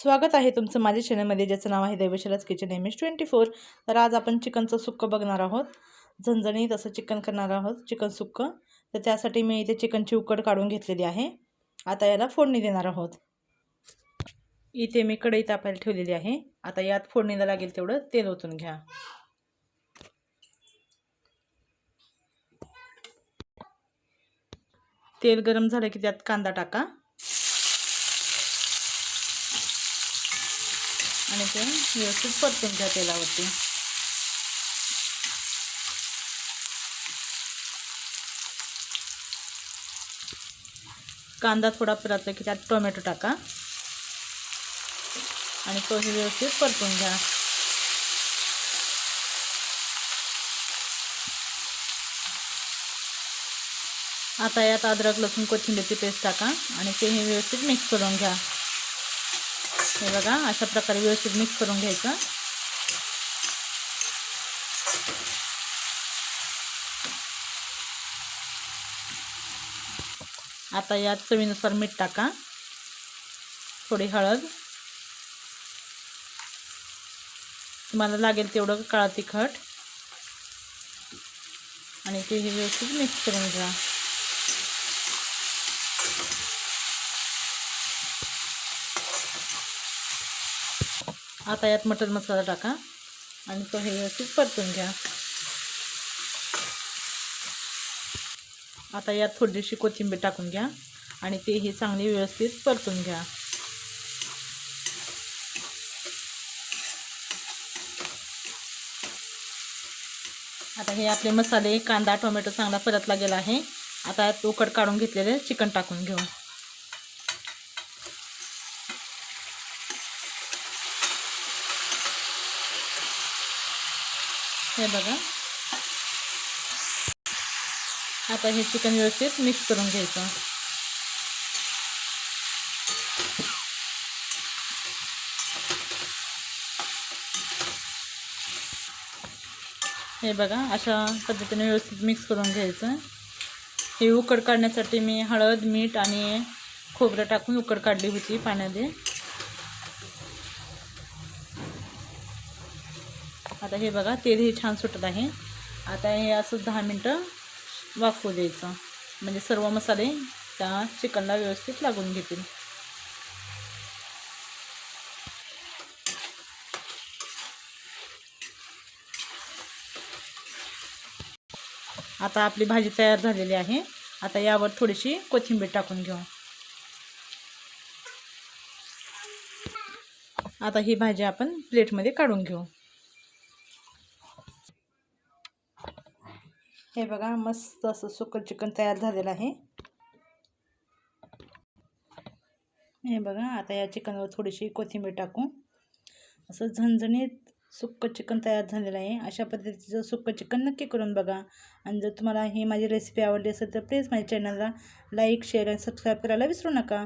स्वागत आहे तुमचं माझ्या चॅनलमध्ये ज्याचं नाव आहे दैवशलाच kitchen M S twenty four तर आज आपण चिकनचं सुक्कं बघणार आहोत. झणझणीत असं चिकन करणार आहोत चिकन सुक्कं. तर त्यासाठी मी इथे चिकनची उकड काढून घेतलेली आहे. आता याला फोडणी देणार आहोत. इथे मी कढई तापायला ठेवलेली आहे. आता यात फोडणीला लागेल तेवढं तेल ओतून घ्या. तेल गरम झालं की त्यात कांदा टाका. आणि ते व्यवस्थित परतून घ्या तेलावरती. कांदा थोडा परतला की त्यात टोमॅटो टाका. आणि तोही व्यवस्थित परतून घ्या. आता यात अद्रक लसूण कोथिंबीरची पेस्ट टाका आणि ते हे व्यवस्थित मिक्स करून घ्या. हे बघा अशा प्रकारे व्यवस्थित मिक्स करून घ्यायचं. आता यात चवीनुसार मीठ टाका. थोडी हळद. तुम्हाला लागेल तेवढं काळा तिखट. आणि ते हे व्यवस्थित मिक्स करून घ्या. आता यात मटर मसाला टाका आणि तो हे व्यवस्थित परतून घ्या. आता यात थोडीशी कोथिंबीर टाकून घ्या आणि ते हे चांगली व्यवस्थित परतून घ्या. आता हे आपले मसाले कांदा टोमॅटो चांगला परतला गेला आहे. आता यात उकड काढून घेतलेले चिकन टाकून घेऊ. हे बघा. आता हे चिकन व्यवस्थित मिक्स करून घ्यायचं. हे बघा अशा पद्धतीने व्यवस्थित मिक्स करून घ्यायचं. हे उकड काढण्यासाठी मी हळद मीठ आणि खोबरं टाकून उकड काढली होती पाण्यामध्ये आता हे बघा तेलही छान सुटत आहे. आता हे असं दहा मिनटं वाफवू द्यायचं. म्हणजे सर्व मसाले त्या चिकनला व्यवस्थित लागून घेतील. आता आपली भाजी तयार झालेली आहे. आता यावर थोडीशी कोथिंबीर टाकून घेऊ. आता ही भाजी आपण प्लेटमध्ये काढून घेऊ. हे बघा मस्त असं सुकं चिकन तयार झालेलं आहे. हे बघा आता या चिकनवर थोडीशी कोथिंबीर टाकू. असं झणझणीत सुक्कं चिकन तयार झालेलं आहे. अशा पद्धतीचं सुक्कं चिकन नक्की करून बघा. आणि जर तुम्हाला ही माझी रेसिपी आवडली असेल तर प्लीज माझ्या चॅनलला लाईक शेअर आणि सबस्क्राईब करायला विसरू नका.